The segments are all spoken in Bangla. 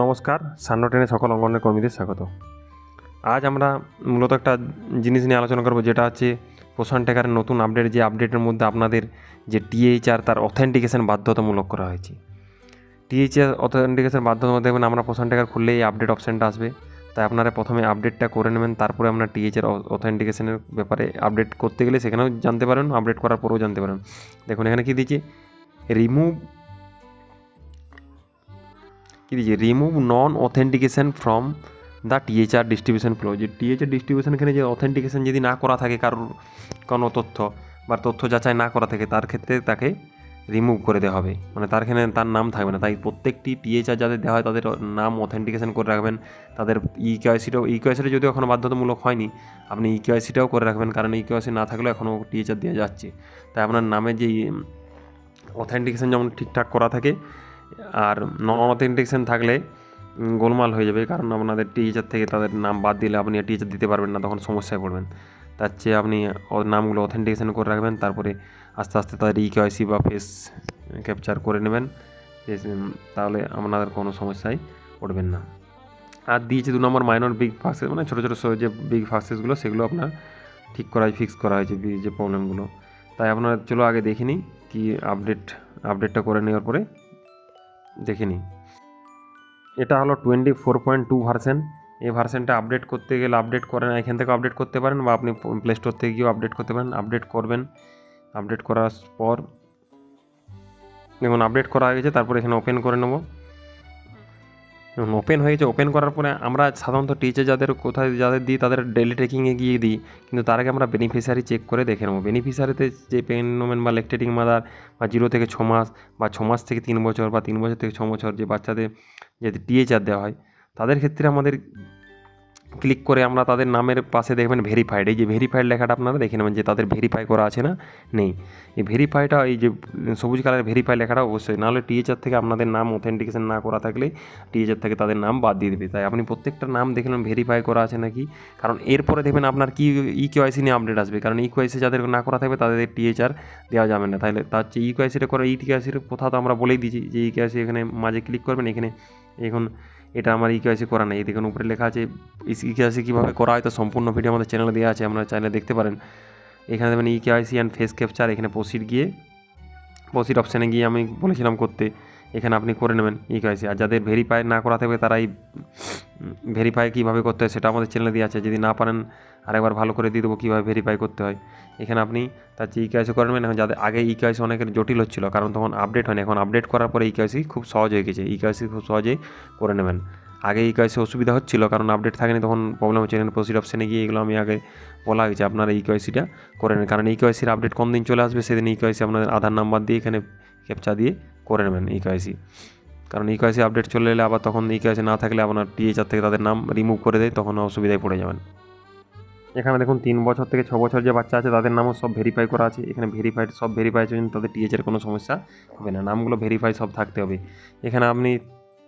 নমস্কার, সান্ন ট্রেনে সকল অঙ্গনের কর্মীদের স্বাগত। আজ আমরা মূলত একটা জিনিস নিয়ে আলোচনা করব, যেটা হচ্ছে পোষণ টেকারের নতুন আপডেট, যে আপডেটের মধ্যে আপনাদের যে টিএইচআর তার অথেন্টিকেশন বাধ্যতামূলক করা হয়েছে। টিএইচআর অথেন্টিকেশন বাধ্যতামূলক দেখবেন আমরা পোষণ টেকার খুললেই আপডেট অপশানটা আসবে। তাই আপনারা প্রথমে আপডেটটা করে নেবেন, তারপরে আপনার টিএইচআর অথেন্টিকেশনের ব্যাপারে আপডেট করতে গেলে সেখানেও জানতে পারেন, আপডেট করার পরেও জানতে পারেন। দেখুন, এখানে কী দিয়েছে? রিমুভ কী দিয়েছে remove non authentication from the THR distribution flow যে টিএইচআর ডিস্ট্রিবিউশন এখানে যে অথেন্টিকেশন যদি না করা থাকে কারোর কোনো তথ্য বা তথ্য যাচাই না করা থাকে তার ক্ষেত্রে তাকে রিমুভ করে দেওয়া হবে মানে তার এখানে তার নাম থাকবে না তাই প্রত্যেকটি টিএইচআর যাদের দেওয়া হয় তাদের নাম অথেন্টিকেশন করে রাখবেন তাদের ই কেওয়াইসিটাও কেওয়াইসিটা যদিও এখনও বাধ্যতামূলক হয়নি আপনি ই করে রাখবেন কারণ ই কেওয়াইসি না থাকলেও এখনও টিএইচআর দেওয়া যাচ্ছে তাই আপনার নামে যে অথেন্টিকেশন যেমন ঠিকঠাক করা থাকে আর নন অথেন্টিকেশন থাকলে গোলমাল হয়ে যাবে। কারণ আপনাদের টিচার থেকে তাদের নাম বাদ দিলে আপনি টিচার দিতে পারবেন না, তখন সমস্যায় পড়বেন। তার চেয়ে আপনি নামগুলো অথেন্টিকেশন করে রাখবেন, তারপরে আস্তে আস্তে তাদের ই কেওয়াইসি বা ফেস ক্যাপচার করে নেবেন। তাহলে আপনাদের কোনো সমস্যায় পড়বেন না। আর দিয়েছে দু নম্বর মাইনর বিগ ফাক্সেস মানে ছোটো ছোটো যে বিগ ফাক্সেসগুলো সেগুলো আপনার ঠিক করা হয় ফিক্স করা হয়েছে যে প্রবলেমগুলো তাই আপনারা চলো আগে দেখে নিই, কী আপডেট আপডেটটা করে নেওয়ার পরে দেখে নিই। এটা হলো twenty four point two version এই ভার্সেনটা আপডেট করতে গেলে আপডেট করেন এখান থেকে আপডেট করতে পারেন বা আপনি প্লে স্টোর থেকে গিয়েও আপডেট করতে পারেন। আপডেট করবেন। আপডেট করার পর দেখুন আপডেট করা হয়ে গেছে, তারপর এখানে ওপেন করে নেব। ওপেন হয়েছে। ওপেন করার পরে আমরা সাধারণত টিচার যাদের কোথায়, যাদের দিই, তাদের ডেলি ট্রেকিংয়ে গিয়ে দিই। কিন্তু তার আগে আমরা বেনিফিশিয়ারি চেক করে দেখে নেব। বেনিফিশিয়ারিতে যে পেনোমেন বা লেকটেটিং মাদার বা জিরো থেকে ছ মাস বা ছ মাস থেকে তিন বছর বা তিন বছর থেকে ছ বছর যে বাচ্চাদের যে টিএচআর দেওয়া হয়, তাদের ক্ষেত্রে আমাদের ক্লিক করে আমরা তাদের নামের পাশে দেখবেন ভেরিফাইড এই যে ভেরিফাইড লেখাটা আপনারা দেখে নেবেন যে তাদের ভেরিফাই করা আছে না? নেই। এই ভেরিফাইটা এই যে সবুজ কালারের ভেরিফাই লেখাটা অবশ্যই। নাহলে টিএচআর থেকে আপনাদের নাম অথেন্টিকেশন না করা থাকলে টিএচআর থেকে তাদের নাম বাদ দিয়ে দেবে। তাই আপনি প্রত্যেকটা নাম দেখে নেবেন ভেরিফাই করা আছে নাকি? কারণ এরপরে দেখবেন আপনার কি কেওয়াইসি নিয়ে আপডেট আসবে। কারণ ই কেওয়াইসি যাদের না করা থাকবে, তাদের টিএচআর দেওয়া যাবে না। তাহলে তার চেয়ে ই কেওয়াইসিটা করে ই কেওয়াইসির কথা তো আমরা বলেই দিয়েছি যে ই কেওয়াইসি এখানে মাঝে ক্লিক করবেন, এখানে এখন এটা আমার ই কেওয়াইসি করা নেই। দেখুন উপরে লেখা আছে ই কেওয়াইসি কীভাবে করা হয়, তো সম্পূর্ণ ভিডিও আমাদের চ্যানেলে দেওয়া আছে, আপনারা চ্যানেলে দেখতে পারেন। এখানে দেবেন e KYC KYC and face capture এখানে প্রসিড গিয়ে প্রসিড অপশানে গিয়ে আমি বলেছিলাম করতে। এখানে আপনি করে নেবেন ই কেওয়াইসি আর যাদের ভেরিফাই না করা থাকবে তারা এই ভেরিফাই কীভাবে করতে হয় সেটা আমাদের চ্যানেলে দিয়ে আছে। যদি না পারেন, আরেকবার ভালো করে দিয়ে দেবো কীভাবে ভেরিফাই করতে হয়। এখানে আপনি তার চেয়ে ই কেওয়াইসি করে নেবেন, এখন যাদের, আগে ই কেওয়াইসি অনেকের জটিল হচ্ছিল, কারণ তখন আপডেট হয়নি। এখন আপডেট করার পরে ই কেওয়াইসি খুব সহজ হয়ে গেছে। ই কেওয়াইসি খুব সহজেই করে নেবেন। আগে ই কেওয়াইসি অসুবিধা হচ্ছিল, কারণ আপডেট থাকেনি, তখন প্রবলেম হচ্ছে। এখানে প্রসিড অপশানে গিয়ে এগুলো আমি আগে বলা হয়েছে, আপনারা ই কেওয়াইসিটা করে নেন কারণ ই কেওয়াইসির আপডেট কোন দিন চলে আসবে, সেদিন ই কেওয়াইসি আপনাদের আধার নাম্বার দিয়ে এখানে ক্যাপচা দিয়ে করে নেবেন ই কেওয়াইসি কারণ ই কেওয়াইসি আপডেট চলে এলে আবার তখন ই কেওয়াইসি না থাকলে আপনার টিএচআর থেকে তাদের নাম রিমুভ করে দেয়, তখন অসুবিধায় পড়ে যাবেন। এখানে দেখুন, তিন বছর থেকে ছ বছর যে বাচ্চা আছে, তাদের নামও সব ভেরিফাই করা আছে। এখানে ভেরিফাইড সব ভেরিফাই আছে তাদের টিএচের কোনো সমস্যা হবে না। নামগুলো ভেরিফাই সব থাকতে হবে। এখানে আপনি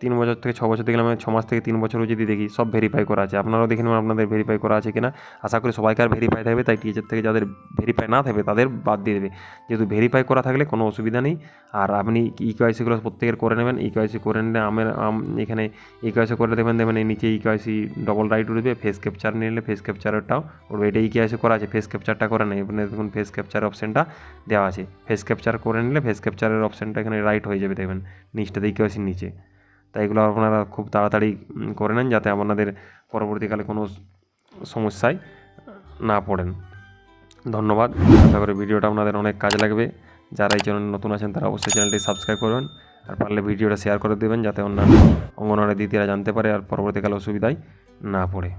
তিন বছর থেকে ছ বছর দেখলাম ছ মাস থেকে তিন বছরও যদি দেখি, সব ভেরিফাই করা আছে। আপনারাও দেখে নেবেন আপনাদের ভেরিফাই করা আছে কিনা। আশা করি সবাইকার ভেরিফাই থাকবে, তাই টিচার থেকে যাদের ভেরিফাই না থাকবে, তাদের বাদ দিয়ে দেবে। যেহেতু ভেরিফাই করা থাকলে কোনো অসুবিধা নেই। আর আপনি ই কেওয়াইসিগুলো প্রত্যেকের করে নেবেন। ই কেওয়াইসি করে নিলে আমের, আম, এখানে ই কেওয়াইসি করে দেবেন দেবেন এই নিচে ই কেওয়াইসি ডবল রাইট উঠবে ফেস ক্যাপচার নিলে ফেস ক্যাপচারটাও উঠবে। এটা ই কেওয়াইসি করা আছে ফেস ক্যাপচারটা করে নেই দেখুন ফেস ক্যাপচার অপশানটা দেওয়া আছে। ফেস ক্যাপচার করে নিলে ফেস ক্যাপচারের অপশানটা এখানে রাইট হয়ে যাবে, দেখবেন। নিচটাতে ই কেওয়াইসির নিচে। তাই এগুলো আপনারা খুব তাড়াতাড়ি করে নেন যাতে আপনাদের পরবর্তীকালে কোনো সমস্যায় না পড়েন। ধন্যবাদ। আশা করি ভিডিওটা আপনাদের অনেক কাজে লাগবে। যারা এই চ্যানেল নতুন আছেন তারা অবশ্যই চ্যানেলটি সাবস্ক্রাইব করবেন আর পারলে ভিডিওটা শেয়ার করে দেবেন যাতে অন্যান্য অঙ্গনওয়াড়ি দিদিরা জানতে পারে আর পরবর্তীকালে অসুবিধায় না পড়ে।